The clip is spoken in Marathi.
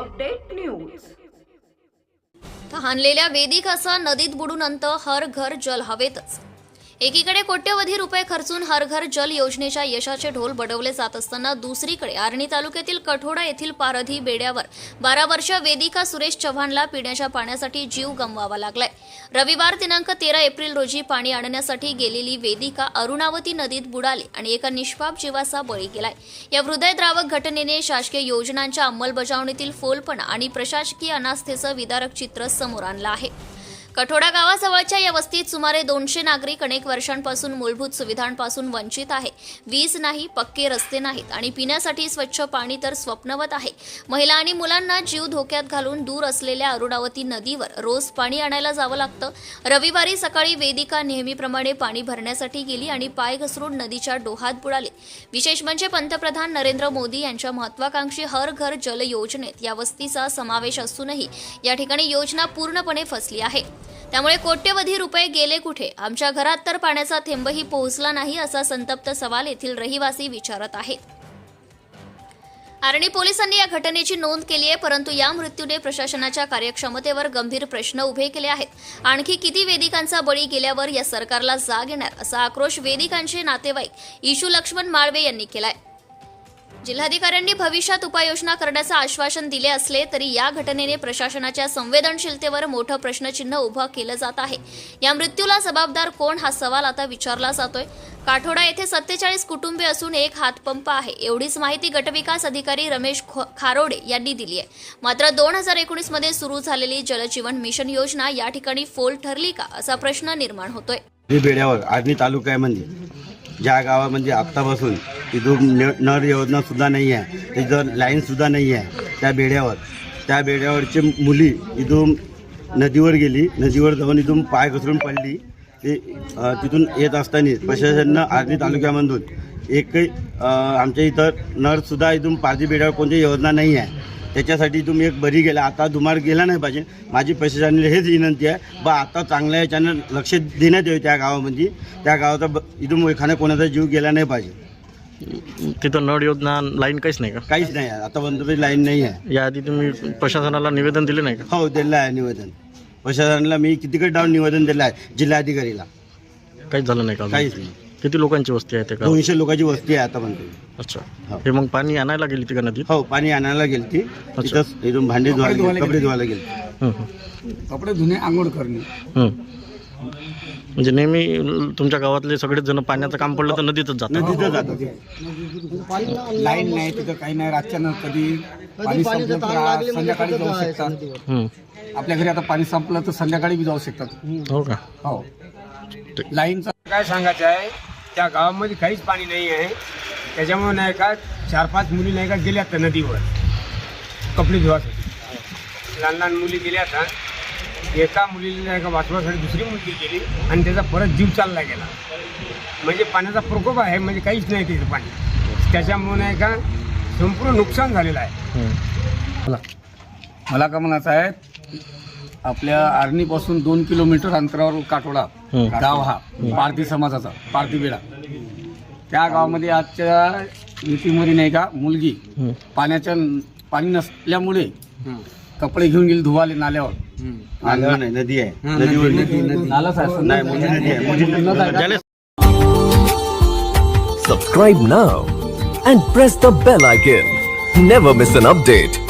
Update news. तहानलेल्या वेदिकाचा नदीत बुडून अंत हर घर जल हवेतच. एकीकडे कोट्यवधी रुपये खर्चून हर घर जल योजनेच्या यशाचे ढोल बडवले जात असताना दुसरीकडे आर्णी तालुक्यातील कठोडा येथील पारधी बेड्यावर बारा वर्ष वेदिका सुरेश चव्हाणला पिण्याच्या पाण्यासाठी जीव गमवावा लागलाय. रविवार दिनांक तेरा एप्रिल रोजी पाणी आणण्यासाठी गेलेली वेदिका अरुणावती नदीत बुडाली आणि एका निष्पाप जीवाचा बळी गेलाय. या हृदयद्रावक घटनेने शासकीय योजनांच्या अंमलबजावणीतील फोलपणा आणि प्रशासकीय अनास्थेचं विदारक चित्र समोर आणलं आहे. कठोडा गावाजवळच्या या वस्तीत सुमारे दोनशे नागरिक अनेक वर्षांपासून मूलभूत सुविधांपासून वंचित आहे. वीज नाही पक्के रस्ते नाहीत आणि पिण्यासाठी स्वच्छ पाणी तर स्वप्नवत आहे. महिला आणि मुलांना जीव धोक्यात घालून दूर असलेल्या अरुणावती नदीवर रोज पाणी आणायला जावं लागतं. रविवारी सकाळी वेदिका नेहमीप्रमाणे पाणी भरण्यासाठी गेली आणि पाय घसरून नदीच्या डोहात बुडाले. विशेष म्हणजे पंतप्रधान नरेंद्र मोदी यांच्या महत्वाकांक्षी हर घर जल योजनेत या वस्तीचा समावेश असूनही या ठिकाणी योजना पूर्णपणे फसली आहे. त्यामुळे कोट्यवधी रुपये गेले कुठे? आमच्या घरात तर पाण्याचा थेंबही पोहोचला नाही असा संतप्त सवाल येथील रहिवासी विचारत आहेत. आर्णी पोलिसांनी या घटनेची नोंद केली आहे परंतु या मृत्यूने प्रशासनाच्या कार्यक्षमतेवर गंभीर प्रश्न उभे केले आहेत. आणखी किती वेदिकांचा बळी गेल्यावर या सरकारला जाग येणार असा आक्रोश वेदिकांचे नातेवाईक इशू लक्ष्मण माळवे यांनी केलाय. जिल्हाधिकाऱ्यांनी भविष्यात उपाययोजना करण्याचं आश्वासन दिले असले तरी या घटनेने प्रशासनाच्या संवेदनशीलतेवर मोठं प्रश्नचिन्ह उभं केलं जात आहे. या मृत्यूला जबाबदार कोण हा सवाल आता विचारला जातोय. काठोडा येथे सत्तेचाळीस कुटुंबे असून एक हातपंप आहे. एवढीच माहिती गटविकास अधिकारी रमेश खारोडे यांनी दिली आहे. मात्र दोन हजार एकोणीसमध्ये सुरू झालेली जलजीवन मिशन योजना या ठिकाणी फोल ठरली का असा प्रश्न निर्माण होतोय. बेड्यावर आर्णी तालुक्यामध्ये म्हणजे. ज्या गावामध्ये आत्तापासून इथून न- नळ योजना सुद्धा नाही आहे तिथं लाईन सुद्धा नाही आहे त्या बेड्यावर. त्या बेड्यावरची मुली इथून नदीवर गेली. नदीवर जाऊन इथून पाय घसरून पडली. ते तिथून येत असताना प्रशासनानं आर्णी तालुक्यामधून एकही आमच्या इथं नळसुद्धा इथून पाजी बेड्यावर कोणती योजना नाही आहे त्याच्यासाठी तुम्ही एक बरी गेला. आता दुमार गेला नाही पाहिजे. माझी प्रशासनाला हेच विनंती आहे. बा आता चांगल्या याच्यानं लक्ष देण्यात येऊ त्या गावामध्ये. त्या गावाचा ब- इथून एखाद्या कोणाचा जीव गेला नाही पाहिजे. तिथं नळ योजना लाईन काहीच नाही का? काहीच नाही आहे आतापर्यंत तरी लाईन नाही आहे. याआधी तुम्ही प्रशासनाला निवेदन दिले नाही का? हो दिलं आहे निवेदन. प्रशासनाला मी कितीकडे डाऊन निवेदन दिलं आहे जिल्हाधिकारीला. काहीच झालं नाही का अजून? काहीच नाही. किती लोकांची वस्ती आहे ते का दोनशे लोकांची वस्ती आहे आतापर्यंत अच्छा. हो. हे मग पाणी आणायला गेली ती का नदीत? हो पाणी आणायला गेली ती तिथंच इथून भांडी धुवायला गेली, कपडे धुवायला गेली. हं, हं. कपडे धुणे आंघोळ करणे. हं. म्हणजे नेहमी तुमच्या गावातले सगळेच जण पाण्याचं काम पडलं तर नदीतच जातात. नदीचं लाईन नाही तिथं काही नाही. रातच्यानं कधी पाणी संपलं तर आ- संध्याकाळी जाऊ शकतात. हं. आपल्या घरी आता पाणी संपलं तर संध्याकाळी बी जाऊ शकतात. हो का? हो. लाईनचा काय सांगायचं आहे? त्या गावामध्ये काहीच पाणी नाही आहे. त्याच्यामुळे नाही का चार पाच मुली नाही का गेल्या त्या नदीवर. कपडे धुवासाठी. लहान लहान मुली गेल्या का एका मुलीला नाही का वाचवासाठी दुसरी मुलगी गेली आणि त्याचा परत जीव चालला गेला म्हणजे पाण्याचा प्रकोप आहे म्हणजे काहीच नाही तिथे पाणी त्याच्यामुळे नाही का संपूर्ण नुकसान झालेलं आहे हं. मला का म्हणायचं आहे आपल्या आर्णीपासून दोन किलोमीटर अंतरावर काटोडा हं. गाव हा पारधी समाजाचा पारधी बेडा त्या गावामध्ये आजच्या नीतीमध्ये नाही का मुलगी. पाण्याच्या पाणी नसल्यामुळे कपडे घेऊन गेली धुवाले नाल्यावर नाल्यावर नाही नदी आहे नदीवर नाही मोठी नदी आहे Subscribe now and press the bell icon. Never miss an update.